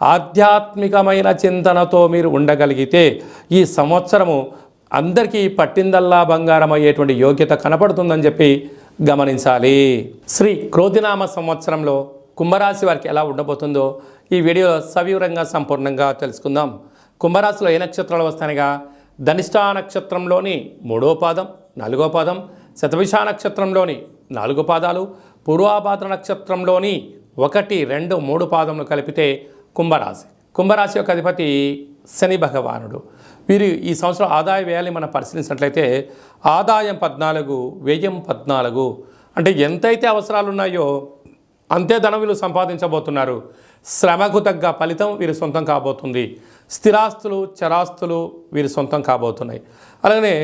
ఆధ్యాత్మికమైన చింతనతో మీరు ఉండగలిగితే ఈ సంవత్సరము అందరికీ పట్టిందల్లా బంగారం అయ్యేటువంటి యోగ్యత కనపడుతుందని చెప్పి గమనించాలి. శ్రీ క్రోధినామ సంవత్సరంలో కుంభరాశి వారికి ఎలా ఉండబోతుందో ఈ వీడియోలో సవివరంగా సంపూర్ణంగా తెలుసుకుందాం. కుంభరాశిలో ఏ నక్షత్రాలు వస్తాయనగా ధనిష్టా నక్షత్రంలోని మూడో పాదం నాలుగో పాదం శతభిష నక్షత్రంలోని నాలుగు పాదాలు పూర్వాపాద నక్షత్రంలోని ఒకటి రెండు మూడు పాదములు కలిపితే కుంభరాశి. కుంభరాశి యొక్క అధిపతి శని భగవానుడు. వీరు ఈ సంవత్సరం ఆదాయ వ్యయాన్ని మనం పరిశీలించినట్లయితే ఆదాయం పద్నాలుగు వ్యయం పద్నాలుగు. అంటే ఎంతైతే అవసరాలు ఉన్నాయో అంతే ధనం వీళ్ళు సంపాదించబోతున్నారు. శ్రమకు తగ్గ ఫలితం వీరి సొంతం కాబోతుంది. స్థిరాస్తులు చరాస్తులు వీరి సొంతం కాబోతున్నాయి. అలాగనే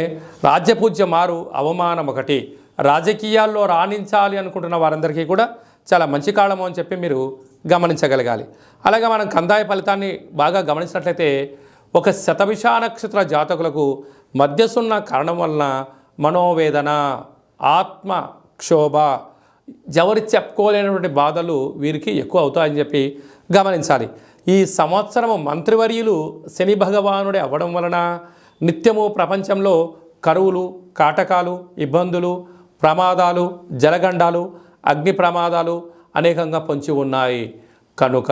రాజ్యపూజ్య మారు అవమానం ఒకటి. రాజకీయాల్లో రాణించాలి అనుకుంటున్న వారందరికీ కూడా చాలా మంచి కాలము అని చెప్పి మీరు గమనించగలగాలి. అలాగే మనం కందాయ ఫలితాన్ని బాగా గమనించినట్లయితే ఒక శతభిష నక్షత్ర జాతకులకు మధ్యసున్న కారణం వలన మనోవేదన ఆత్మ క్షోభ ఎవరు చెప్పుకోలేనటువంటి బాధలు వీరికి ఎక్కువ అవుతాయని చెప్పి గమనించాలి. ఈ సంవత్సరము మంత్రివర్యులు శని భగవానుడే అవ్వడం వలన నిత్యము ప్రపంచంలో కరువులు కాటకాలు ఇబ్బందులు ప్రమాదాలు జలగండాలు అగ్ని ప్రమాదాలు అనేకంగా పొంచి ఉన్నాయి. కనుక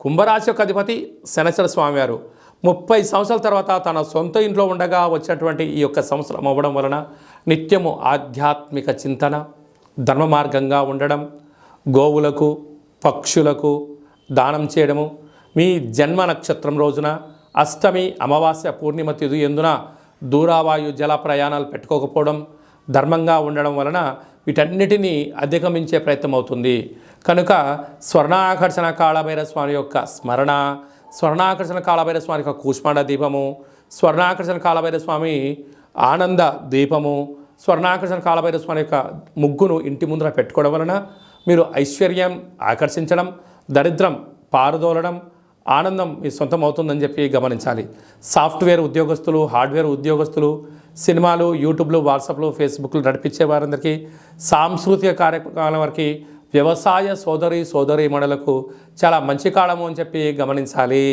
కుంభరాశి యొక్క అధిపతి శనచల స్వామివారు ముప్పై సంవత్సరాల తర్వాత తన సొంత ఇంట్లో ఉండగా వచ్చినటువంటి ఈ యొక్క సంవత్సరం అవ్వడం వలన నిత్యము ఆధ్యాత్మిక చింతన ధర్మ మార్గంగా ఉండడం గోవులకు పక్షులకు దానం చేయడము. మీ జన్మ నక్షత్రం రోజున అష్టమి అమావాస్య పూర్ణిమ తిథి ఎందున దూరావాయు జల ప్రయాణాలు పెట్టుకోకపోవడం ధర్మంగా ఉండడం వలన వీటన్నిటినీ అధిగమించే ప్రయత్నం అవుతుంది. కనుక స్వర్ణాకర్షణ కాళభైర స్వామి యొక్క స్మరణ స్వర్ణాకర్షణ కాళభైర స్వామి యొక్క కూష్మాండ దీపము స్వర్ణాకర్షణ కాళభైర స్వామి ఆనంద దీపము స్వర్ణాకర్షణ కాళభైర స్వామి యొక్క ముగ్గును ఇంటి ముందర పెట్టుకోవడం వలన మీరు ఐశ్వర్యం ఆకర్షించడం దరిద్రం పారుదోలడం ఆనందం మీ సొంతం అవుతుందని చెప్పి గమనించాలి. సాఫ్ట్వేర్ ఉద్యోగస్తులు హార్డ్వేర్ ఉద్యోగస్తులు సినిమాలు యూట్యూబ్లు వాట్సాప్లు ఫేస్బుక్లు నడిపించే వారందరికీ సాంస్కృతిక కార్యక్రమాల వారికి వ్యవసాయ సోదరి సోదరి మణులకు చాలా మంచి కాలము అని చెప్పి గమనించాలి.